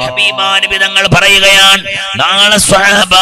ഹബീബാനുബിതങ്ങൾ പറയുകയാണ്. നാളെ സ്വഹബ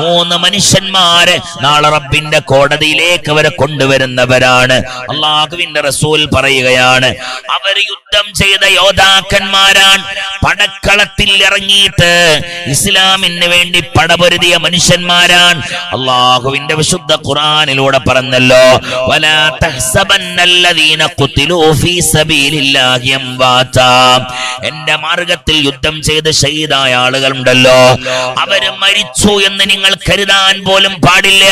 മൂന്ന് മനുഷ്യന്മാര് നാളെ റബ്ബിന്റെ കോടതിയിലേക്ക് അവരെ കൊണ്ടുവരുന്നവരാണ്. അള്ളാഹുവിന്റെ റസൂൽ പറയുകയാണ് അവർ യുദ്ധം ചെയ്ത യോദ്ധാക്കന്മാരാണ്. പടക്കളത്തിൽ ഇറങ്ങിയിട്ട് ഇസ്ലാമിന് വേണ്ടി പടപൊരുതിയ മനുഷ്യന്മാരാണ്. അള്ളാഹുവിന്റെ വിശുദ്ധ ഖുറാനിലൂടെ പറഞ്ഞല്ലോ എന്റെ മാർഗത്തിൽ യുദ്ധം ചെയ്ത് ഷഹീദായ ആളുകളുണ്ടല്ലോ. അവർ മരിച്ചു എന്ന് നിങ്ങൾ കരുതാൻ പോലും പാടില്ല.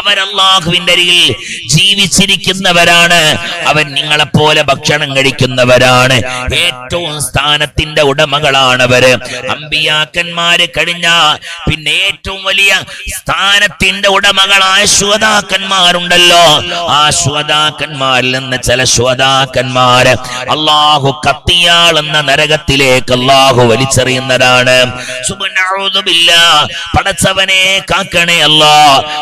അവരല്ലാഹുവിന്റെ അരിയിൽ ജീവിച്ചിരിക്കുന്നവരാണ്. അവൻ നിങ്ങളെ പോലെ ഭക്ഷണം കഴിക്കുന്നവരാണ്. ഏറ്റവും സ്ഥാനത്തിന്റെ ഉടമകളാണ് അവർ അമ്പിയാക്കന്മാര് കഴിഞ്ഞ പിന്നെ ഏറ്റവും വലിയ സ്ഥാനത്തിന്റെ ഉടമകളായ ശ്വതാക്കന്മാരുണ്ടല്ലോ. ആ ശ്വതാക്കന്മാരിൽ നിന്ന് ചില ശ്വതാക്കന്മാര് അള്ളാഹു കത്തിയാൾ എന്ന നരകത്തിലേക്ക് അള്ളാഹു വലിച്ചെറിയുന്നതാണ്. സുബ്ഹാനഹുദുബില്ലാ. പടച്ചവനെ കാക്കണേ അല്ല.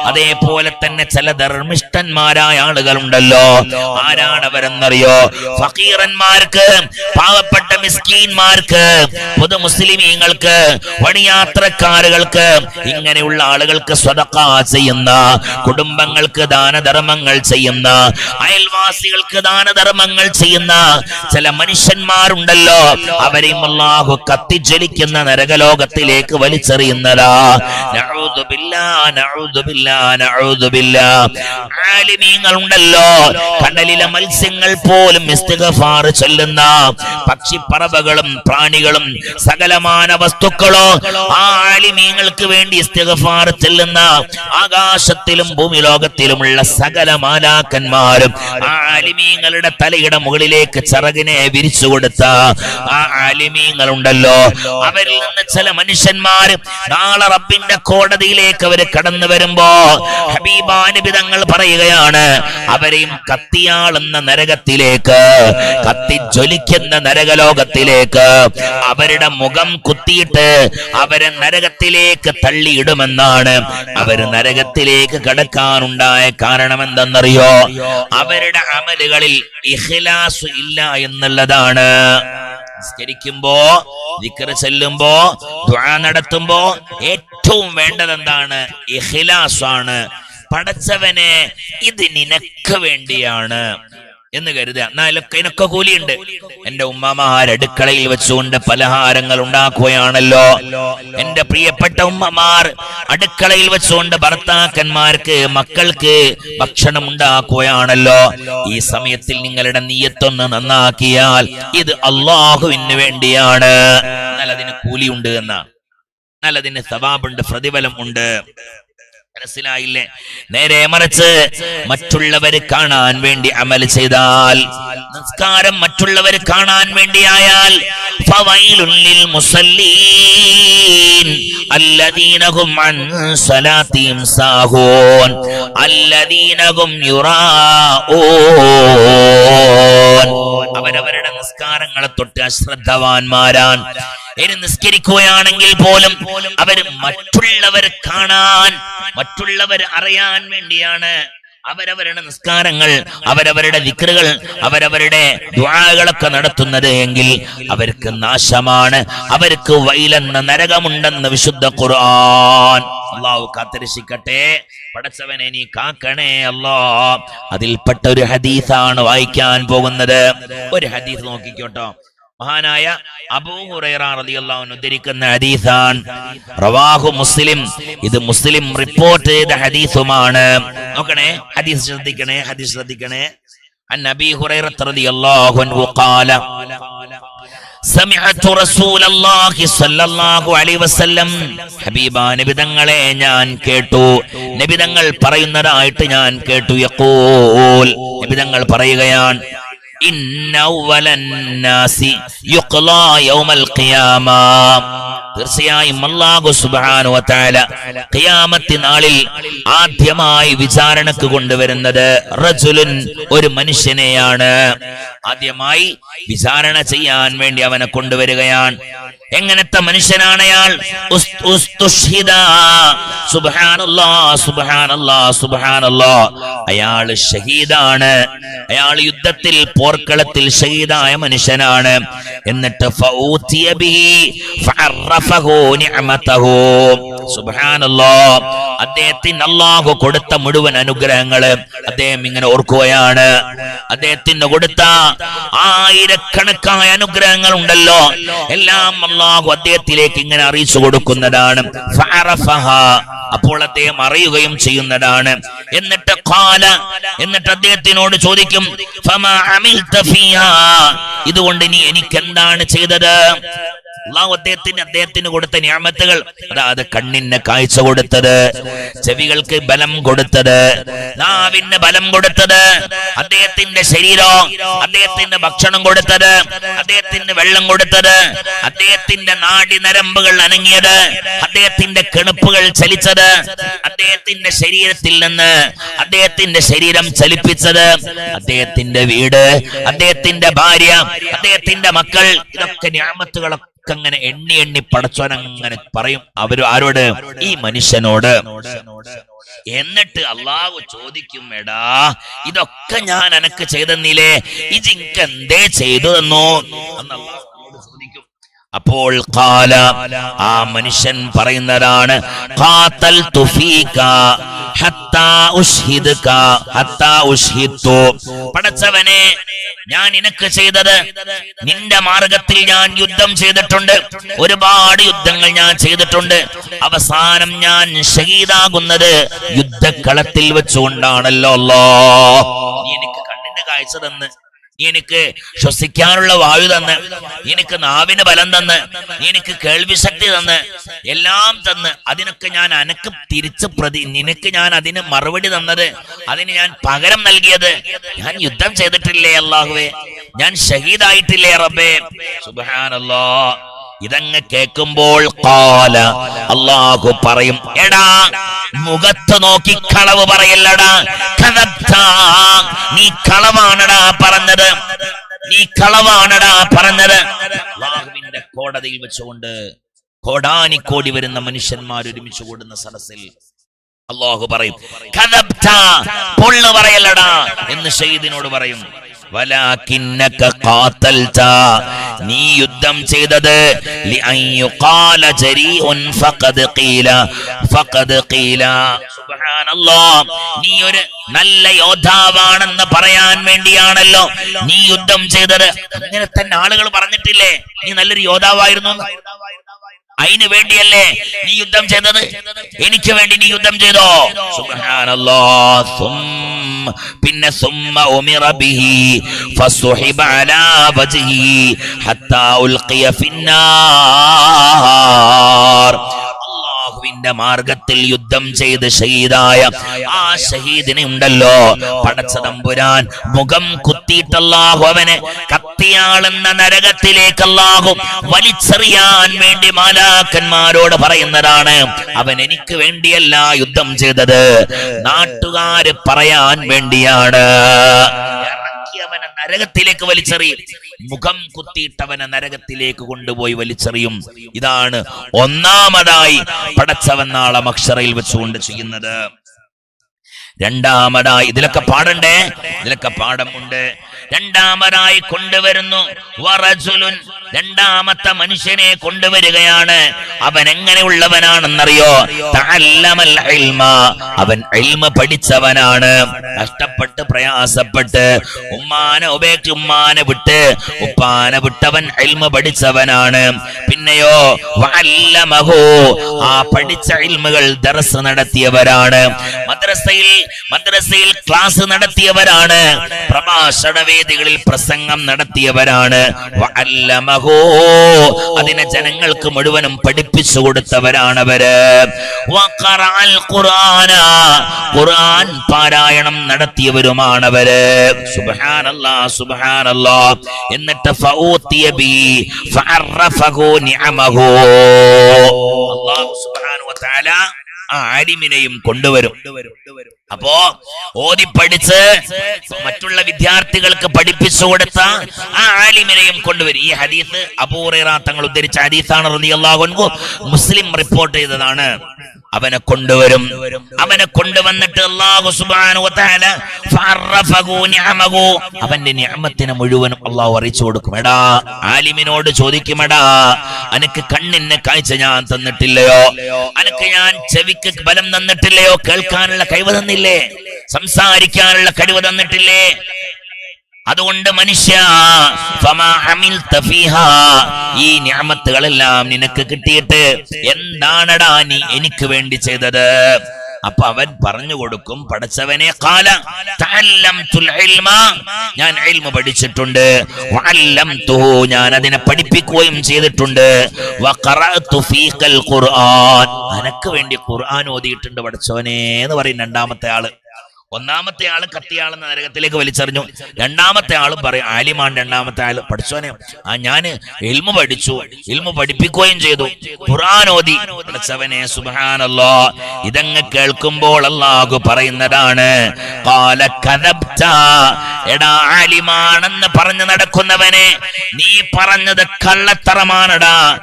അതേപോലെ തന്നെ ചില ധർമ്മിഷ്ഠന്മാരായ ആളുകളുണ്ടല്ലോ. ആരാണ് അവരെന്നറിയോ ഫക്കീറന്മാർക്ക് പാവപ്പെട്ട മിസ്കീന്മാർക്ക് പൊതു മുസ്ലിമീങ്ങൾക്ക് വണിയാത്രക്കാരുകൾക്ക് ഇങ്ങനെയുള്ള ആളുകൾക്ക് സ്വതക്ക ചെയ്യുന്ന കുടുംബങ്ങൾക്ക് ദാനധർമ്മങ്ങൾ ചെയ്യുന്ന അയൽവാസികൾക്ക് ദാനധർമ്മങ്ങൾ ചെയ്യുന്ന ചില മനുഷ്യന്മാരുണ്ടല്ലോ. അവരെയും അള്ളാഹു കത്തിജ്വലിക്കുന്ന നരകലോകത്തിലേക്ക് വലിച്ചെറിയുന്നതാ നഊദുബില്ലാ, നഊദുബില്ലാ, നഊദുബില്ലാ. ആലിമീങ്ങൾ ഉണ്ടല്ലോ കടലിലെ മത്സ്യങ്ങൾ പോലും ഇസ്തിഗ്ഫാർ ചൊല്ലുന്ന പക്ഷിപ്പറവകളും പ്രാണികളും സകലമാന വസ്തുക്കളോ ആ ആലിമീങ്ങൾക്ക് വേണ്ടി ഇസ്തിഗ്ഫാർ ചെല്ലുന്ന ആകാശത്തിലും ഭൂമി ലോകത്തിലുമുള്ള സകല മാലാക്കന്മാരും ആ ആലിമീങ്ങളുടെ തലയുടെ മുകളിലേക്ക് ചിറകിനെ വിരിച്ചു കൊടുത്ത ആ ആലിമീങ്ങൾ ഉണ്ടല്ലോ. അവരിൽ നിന്ന് ചില മനുഷ്യന്മാർ നാളെ റബ്ബിന്റെ കോടതിയിലേക്ക് അവർ കടന്നു വരുമ്പോ ഹബീബാനുബിതങ്ങൾ പറയുകയാണ് അവരെയും കത്തിയാളുന്ന നരകത്തിലേക്ക് കത്തി കത്തിജ്വലിക്കുന്ന നരകലോകത്തിലേക്ക് അവരുടെ മുഖം കുത്തിയിട്ട് അവരെ നരകത്തിലേക്ക് തള്ളിയിടുമെന്നാണ് അവർ നരകത്തിലേക്ക് കടക്കാനുണ്ടായ കാരണം എന്തെന്നറിയോ അവരുടെ അമലുകളിൽ ഇഖ്ലാസ് ഇല്ല എന്നുള്ളതാണ്. നിസ്കരിക്കുമ്പോ ദിക്റ് ചെല്ലുമ്പോ ദുആ നടത്തുമ്പോ ഏറ്റവും വേണ്ടത് എന്താണ് ഇഖ്ലാസാണ്. പടച്ചവനെ ഇത് നിനക്ക് വേണ്ടിയാണ്. എന്ന് കരുതുക. എന്നാലൊക്കെ അതിനൊക്കെ കൂലിയുണ്ട്. എന്റെ ഉമ്മമാർ അടുക്കളയിൽ വെച്ചുകൊണ്ട് പലഹാരങ്ങൾ ഉണ്ടാക്കുകയാണല്ലോ. എന്റെ പ്രിയപ്പെട്ട ഉമ്മമാർ അടുക്കളയിൽ വെച്ചുകൊണ്ട് ഭർത്താക്കന്മാർക്ക് മക്കൾക്ക് ഭക്ഷണം ഉണ്ടാക്കുകയാണല്ലോ. ഈ സമയത്തിൽ നിങ്ങളുടെ നീയത്തൊന്ന് നന്നാക്കിയാൽ ഇത് അള്ളാഹുവിന് വേണ്ടിയാണ്. എന്നാൽ അതിന് കൂലിയുണ്ട് എന്നാ. എന്നാൽ അതിന് സവാബുണ്ട് പ്രതിഫലം ഉണ്ട് മനസ്സിലായില്ലേ? നേരെ മറിച്ച് മറ്റുള്ളവര് കാണാൻ വേണ്ടി അമൽ ചെയ്താൽ നിസ്കാരം മറ്റുള്ളവര് കാണാൻ വേണ്ടിയായാൽ അവരവരുടെ നിസ്കാരങ്ങളെ തൊട്ട് അശ്രദ്ധവാന്മാരാൻ. ഇനി നിസ്കരിക്കുകയാണെങ്കിൽ പോലും അവർ മറ്റുള്ളവരെ കാണാൻ മറ്റുള്ളവർ അറിയാൻ വേണ്ടിയാണ് അവരവരുടെ നിസ്കാരങ്ങൾ അവരവരുടെ വിക്രുകൾ അവരവരുടെ ദ്വാകളൊക്കെ നടത്തുന്നത് എങ്കിൽ അവർക്ക് നാശമാണ്. അവർക്ക് വൈലെന്ന നരകമുണ്ടെന്ന് വിശുദ്ധ ഖുർആൻ. അള്ളാഹു കാത്തിരക്ഷിക്കട്ടെ. പടച്ചവനെ നീ കാക്കണേ അല്ലോ. അതിൽപ്പെട്ട ഒരു ഹദീസാണ് വായിക്കാൻ പോകുന്നത്. ഒരു ഹദീസ് നോക്കിക്കോട്ടോ. മഹാനായ ഉദ്ധരിക്കുന്ന ഹദീസാണ്. റവാഹു മുസ്ലിം. ഇത് മുസ്ലിം റിപ്പോർട്ട് ചെയ്ത ഹദീസുമാണ്. നോക്കണേ ഹദീസ് ശ്രദ്ധിക്കണേ ഹദീസ് ശ്രദ്ധിക്കണേ. അൻ നബി ഹുറൈറത്ത് അൻഹു ഖാല നബിതങ്ങളെ ഞാൻ കേട്ടു. നബിതങ്ങൾ പറയുന്നതായിട്ട് ഞാൻ കേട്ടു. യഖൂൽ നബിതങ്ങൾ പറയുകയാണ് തീർച്ചയായും അല്ലാഹു സുബ്ഹാനഹു വതആല ഖിയാമത്തി നാളിൽ ആദ്യമായി വിചാരണക്ക് കൊണ്ടുവരുന്നത് റജുലുൻ ഒരു മനുഷ്യനെയാണ്. ആദ്യമായി വിചാരണ ചെയ്യാൻ വേണ്ടി അവനെ കൊണ്ടുവരികയാണ്. എങ്ങനത്തെ മനുഷ്യനാണ് അയാൾ. അയാൾ ഷഹീദാണ്. അയാൾ യുദ്ധത്തിൽ പോർക്കളത്തിൽ ഷഹീദായ മനുഷ്യനാണ്. എന്നിട്ട്. അദ്ദേഹത്തിന് അള്ളാഹു കൊടുത്ത മുഴുവൻ അനുഗ്രഹങ്ങൾ അദ്ദേഹം ഇങ്ങനെ ഓർക്കുകയാണ്. അദ്ദേഹത്തിന് കൊടുത്ത ആയിരക്കണക്കായ അനുഗ്രഹങ്ങൾ ഉണ്ടല്ലോ എല്ലാം അള്ളാഹു അദ്ദേഹത്തിലേക്ക് ഇങ്ങനെ അറിയിച്ചു കൊടുക്കുന്നതാണ്. അപ്പോൾ അദ്ദേഹം അറിയുകയും ചെയ്യുന്നതാണ് എന്നിട്ട് ഖാല എന്നിട്ട് അദ്ദേഹത്തിനോട് ചോദിക്കും. ഇതുകൊണ്ട് നീ എനിക്ക് എന്താണ് ചെയ്തത് അള്ളാഹു അദ്ദേഹത്തിന് അദ്ദേഹത്തിന് കൊടുത്ത ഞാമത്തുകൾ അതായത് കണ്ണിന് കാഴ്ച കൊടുത്തത് ചെവികൾക്ക് ബലം കൊടുത്തത് നാവിന് ബലം കൊടുത്തത് അദ്ദേഹത്തിന്റെ ശരീരം അദ്ദേഹത്തിന് ഭക്ഷണം കൊടുത്തത് അദ്ദേഹത്തിന് വെള്ളം കൊടുത്തത് അദ്ദേഹത്തിന്റെ നാടി നരമ്പുകൾ അനങ്ങിയത് അദ്ദേഹത്തിന്റെ കിണുപ്പുകൾ ചലിച്ചത് അദ്ദേഹത്തിന്റെ ശരീരത്തിൽ നിന്ന് അദ്ദേഹത്തിന്റെ ശരീരം ചലിപ്പിച്ചത്. അദ്ദേഹത്തിന്റെ വീട് അദ്ദേഹത്തിന്റെ ഭാര്യ അദ്ദേഹത്തിന്റെ മക്കൾ ഇതൊക്കെ ഞാമത്തുകളൊക്കെ അങ്ങനെ എണ്ണി എണ്ണി പടച്ചോൻ അങ്ങനെ പറയും. അവർ ആരോട്? ഈ മനുഷ്യനോട്. എന്നിട്ട് അള്ളാഹു ചോദിക്കും എടാ ഇതൊക്കെ ഞാൻ എനക്ക് ചെയ്തെന്നില്ലേ? ഇജിക്ക് എന്തേ ചെയ്തു തന്നോ എന്ന് അള്ളാഹു നമ്മോട് ചോദിക്കും അപ്പോൾ കാല ആ മനുഷ്യൻ പറയുന്നതാണ് ഖാതൽതു തുഫീക പടച്ചവനെ ഞാൻ നിനക്ക് ചെയ്തത് നിന്റെ മാർഗത്തിൽ ഞാൻ യുദ്ധം ചെയ്തിട്ടുണ്ട് ഒരുപാട് യുദ്ധങ്ങൾ ഞാൻ ചെയ്തിട്ടുണ്ട്. അവസാനം ഞാൻ ഷഹീദാകുന്നത് യുദ്ധക്കളത്തിൽ വെച്ചുകൊണ്ടാണല്ലോ എനിക്ക് കണ്ണിന്റെ കാഴ്ച തന്ന് എനിക്ക് ശ്വസിക്കാനുള്ള വായു തന്ന് എനിക്ക് നാവിന് ബലം തന്ന് എനിക്ക് കേൾവി ശക്തി തന്ന് എല്ലാം തന്ന് അതിനൊക്കെ ഞാൻ അനക്ക് തിരിച്ച് പ്രതി നിനക്ക് ഞാൻ അതിന് മറുപടി തന്നത് അതിന് ഞാൻ പകരം നൽകിയത്. ഞാൻ യുദ്ധം ചെയ്തിട്ടില്ലേ അള്ളാഹുവേ ഞാൻ ഷഹീദായിട്ടില്ലേ റബ്ബേ? സുബാനല്ലോ ഇതങ്ങ് കേൾക്കുമ്പോൾ കാല അള്ളാഹു പറയും എടാ മുഖത്ത് നോക്കി കളവ് പറയല്ലടാ നീ കളവാണടാ പറഞ്ഞത്. നീ കളവാണടാ പറഞ്ഞത്. അള്ളാഹുവിന്റെ കോടതിയിൽ വെച്ചുകൊണ്ട് കോടാനി കോടി വരുന്ന മനുഷ്യന്മാർ ഒരുമിച്ച് കൂടുന്ന സദസ്സിൽ അള്ളാഹു പറയും പൊള്ളു പറയല്ലടാ എന്ന് ഷെയ്ദിനോട് പറയും വലാകിന്നക ഖാതൽത നീ യുദ്ധം ചെയ്തത്. നീ ഒരു നല്ല യോദ്ധാവാണെന്ന് പറയാൻ വേണ്ടിയാണല്ലോ നീ യുദ്ധം ചെയ്തത്. അങ്ങനെ തന്നെ ആളുകൾ പറഞ്ഞിട്ടില്ലേ? നീ നല്ലൊരു യോദ്ധാവായിരുന്നു? അതിനു വേണ്ടിയല്ലേ നീ യുദ്ധം ചെയ്തത്? എനിക്ക് വേണ്ടി നീ യുദ്ധം ചെയ്തോ? സുബ്ഹാനല്ലാഹ് സുമ്മ പിന്നെ സുമ്മ ഉമിറ ബിഹി ഫസുഹിബ അലാ വജ്ഹി ഹത്താ ഉൽഖിയ ഫിന്നാർ അള്ളാഹുവിന്റെ മാർഗത്തിൽ യുദ്ധം ചെയ്ത് ഷഹീദായ ആ ഷഹീദിനെ ഉണ്ടല്ലോ. പടച്ച തമ്പുരാൻ മുഖം കുത്തിയിട്ട് അല്ലാഹു അവനെ കത്തിയാളെന്ന നരകത്തിലേക്ക് അല്ലാഹു വലിച്ചെറിയാൻ വേണ്ടി മാലാക്കന്മാരോട് പറയുന്നതാണ് അവൻ എനിക്ക് വേണ്ടിയല്ല യുദ്ധം ചെയ്തത്. നാട്ടുകാര് പറയാൻ വേണ്ടിയാണ്. ഇറക്കി അവനെ നരകത്തിലേക്ക് വലിച്ചെറിയും. മുഖം കുത്തിയിട്ടവനെ നരകത്തിലേക്ക് കൊണ്ടുപോയി വലിച്ചെറിയും. ഇതാണ് ഒന്നാമതായി പടച്ചവൻ നാളെ മക്ഷറയിൽ വെച്ചുകൊണ്ട് ചെയ്യുന്നത്. രണ്ടാമതായി ഇതിലൊക്കെ പാടണ്ടേ? ഇതിലൊക്കെ പാഠമുണ്ട്. രണ്ടാമതായി കൊണ്ടുവരുന്നു. വറജുലുൻ രണ്ടാമത്തെ മനുഷ്യനെ കൊണ്ടുവരികയാണ്. അവൻ എങ്ങനെയുള്ളവനാണെന്നറിയോ? അവൻ പഠിച്ചവനാണ്. കഷ്ടപ്പെട്ട് പ്രയാസപ്പെട്ട് ഉമ്മാനെ ഉപേക്ഷിച്ച് ഉമ്മാനെ വിട്ട് ഉപ്പാനെ വിട്ടവൻ എൽമ പഠിച്ചവനാണ്. പിന്നെയോ വല്ലമഹോ ആ പഠിച്ച എൽമുകൾ ദർസ് നടത്തിയവരാണ്. മദ്രസയിൽ മദ്രസയിൽ ക്ലാസ് നടത്തിയവരാണ്. പ്രഭാഷണ വേദികളിൽ പ്രസംഗം നടത്തിയവരാണ്. അതിനെ ജനങ്ങൾക്ക് മുഴുവനും പഠിപ്പിച്ചു കൊടുത്തവരാണവര്. ഖുർആൻ പാരായണം നടത്തിയവരുമാണവര്. എന്നിട്ട് അള്ളാഹു ആ ആലിമിനെയും കൊണ്ടുവരും. അപ്പോ ഓതി പഠിച്ച് മറ്റുള്ള വിദ്യാർത്ഥികൾക്ക് പഠിപ്പിച്ചു കൊടുത്ത ആ ആലിമിനെയും കൊണ്ടുവരും. ഈ ഹദീസ് അപൂർവ തങ്ങൾ ഉദ്ധരിച്ച ഹദീസാണ് റളിയല്ലാഹു അൻഹു. മുസ്ലിം റിപ്പോർട്ട് ചെയ്തതാണ്. അവനെ കൊണ്ടുവരും. അവനെ കൊണ്ടുവന്നിട്ട് നിഅമഹു. അവന്റെ ഞാമത്തിനെ മുഴുവനും അള്ളാഹു അറിയിച്ചു കൊടുക്കും. എടാ ആലിമിനോട് ചോദിക്കുമെടാ അനക്ക് കണ്ണിന് കാഴ്ച ഞാൻ തന്നിട്ടില്ലയോ? അനക്ക് ഞാൻ ചെവിക്ക് ബലം തന്നിട്ടില്ലയോ? കേൾക്കാനുള്ള കഴിവ് തന്നില്ലേ? സംസാരിക്കാനുള്ള കഴിവ് തന്നിട്ടില്ലേ? അതുകൊണ്ട് മനുഷ്യ. ഈ ഞാമത്തുകളെല്ലാം നിനക്ക് കിട്ടിയിട്ട് എന്താണടാ നീ എനിക്ക് വേണ്ടി ചെയ്തത് അപ്പൊ അവൻ പറഞ്ഞു കൊടുക്കും പഠിച്ചവനെ കാല. ഞാൻ പഠിച്ചിട്ടുണ്ട്. ഞാൻ അതിനെ പഠിപ്പിക്കുകയും ചെയ്തിട്ടുണ്ട് അനക്ക് വേണ്ടി ഖുർആൻ ഓതിയിട്ടുണ്ട് പഠിച്ചവനെ എന്ന് പറയും രണ്ടാമത്തെ ആൾ ഒന്നാമത്തെ ആൾ കത്തിയാളെന്ന നരകത്തിലേക്ക് വലിച്ചെറിഞ്ഞു. രണ്ടാമത്തെ ആളും പറയും ആലിമാൻ രണ്ടാമത്തെ ആൾ. പഠിച്ചോനെ ആ ഞാൻ ഇൽമ പഠിച്ചു. ഇൽമ പഠിപ്പിക്കുകയും ചെയ്തു. ഖുറാനോദി പഠിച്ചവനെ സുഹാനല്ലോ ഇതങ്ങ് കേൾക്കുമ്പോൾ അല്ലാഹു പറയുന്നതാണ് "ഖാല കദബ്ത." എടാ പറഞ്ഞു നടക്കുന്നവനെ നീ പറഞ്ഞത് കള്ളത്തറമാണടാ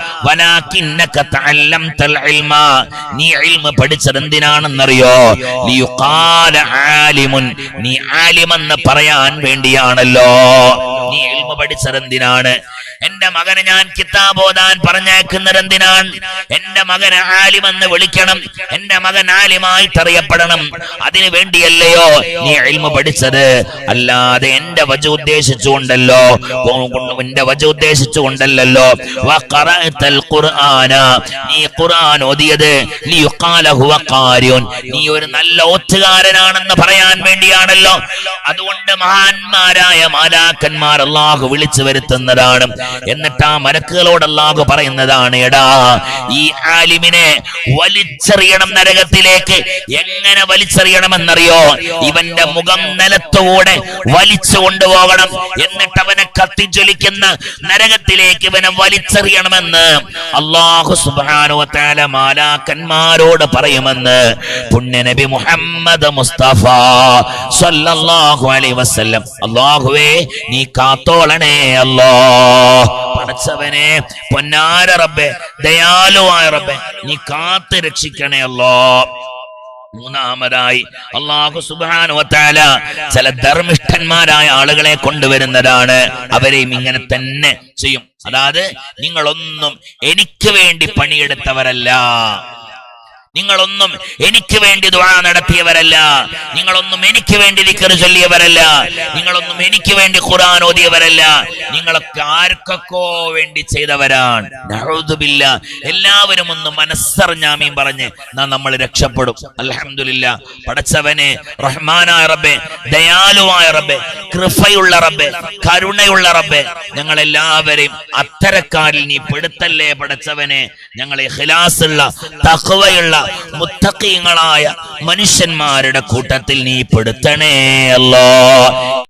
നീ പഠിച്ചത് എന്തിനാണെന്നറിയോ? ആലിമുൻ. നീ ആലിമെന്ന് പറയാൻ വേണ്ടിയാണല്ലോ. നീ എൽമ പഠിച്ചത് എന്തിനാണ് എന്റെ മകനെ ഞാൻ കിതാബ് ഓതാൻ പറഞ്ഞേക്കുന്നത് എന്തിനാണ്? എന്റെ മകനെ ആലിമെന്ന് വിളിക്കണം. എന്റെ മകൻ ആലിമായിട്ട് അറിയപ്പെടണം അതിനു വേണ്ടിയല്ലയോ നീ അഴിമ പഠിച്ചത്? അല്ലാതെ എന്റെ വജ ഉദ്ദേശിച്ചുകൊണ്ടല്ലോ എന്റെ വജ ഉദ്ദേശിച്ചുകൊണ്ടല്ലോ നീ ഖുർആൻ ഓതിയത് നീ ഒരു നല്ല ഓത്തുകാരനാണെന്ന് പറയാൻ വേണ്ടിയാണല്ലോ. അതുകൊണ്ട് മഹാന്മാരായ മാലാക്കന്മാർ അള്ളാഹു വിളിച്ചു വരുത്തുന്നതാണ്. എന്നിട്ട് ആ മലക്കുകളോട് അള്ളാഹു പറയുന്നതാണ് എടാ ഈ ആലിമിനെ വലിച്ചെറിയണം നരകത്തിലേക്ക്. എങ്ങനെ വലിച്ചെറിയണമെന്നറിയോ? ഇവന്റെ മുഖം നിലത്തുകൂടെ വലിച്ചു കൊണ്ടുപോകണം. എന്നിട്ട് അവനെ കത്തിജ്വലിക്കുന്ന നരകത്തിലേക്ക് ഇവനെ വലിച്ചെറിയണമെന്ന് അള്ളാഹു സുബാനുവത്താല മാലാക്കന്മാരോട് പറയുമെന്ന്. പുണ്യനബി മുഹമ്മദ് മുസ്തഫ സല്ലല്ലാഹു അലൈഹി വസല്ലം. അല്ലാഹുവേ നീ കാത്തോളണേ അല്ലോ. പടച്ചവനെ പൊന്നാര റബ്ബെ ദയാലുവായ റബ്ബെ നീ കാത്ത് രക്ഷിക്കണേ അല്ലോ. മൂന്നാമതായി അള്ളാഹു സുബാനുവത്താല ചില ധർമ്മിഷ്ഠന്മാരായ ആളുകളെ കൊണ്ടുവരുന്നതാണ്. അവരെയും ഇങ്ങനെ തന്നെ ചെയ്യും. അതായത് നിങ്ങളൊന്നും എനിക്ക് വേണ്ടി പണിയെടുത്തവരല്ല. നിങ്ങളൊന്നും എനിക്ക് വേണ്ടി ദുആ നടത്തിയവരല്ല. നിങ്ങളൊന്നും എനിക്ക് വേണ്ടി ദിക്കറ് ചൊല്ലിയവരല്ല. നിങ്ങളൊന്നും എനിക്ക് വേണ്ടി ഖുർആൻ ഓതിയവരല്ല. നിങ്ങളൊക്കെ ആർക്കൊക്കെ വേണ്ടി ചെയ്തവരാണ്. എല്ലാവരും ഒന്ന് മനസ്സറിഞ്ഞാമീൻ പറഞ്ഞ് നാം നമ്മൾ രക്ഷപ്പെടും. അലഹമില്ല പടച്ചവനെ റഹ്മാനായ റബ്ബെ ദയാലുവായ റബ്ബെ കൃപയുള്ള റബ്ബെ കരുണയുള്ള റബ്ബെ ഞങ്ങൾ എല്ലാവരെയും അത്തരക്കാരിൽ നീ പെടുത്തല്ലേ പടച്ചവനെ? ഞങ്ങളെ ഹിലാസുള്ള തഖ്വയുള്ള മുത്തഖീങ്ങളായ മനുഷ്യന്മാരുടെ കൂട്ടത്തിൽ നീ പെടുത്തണേ അല്ലോ.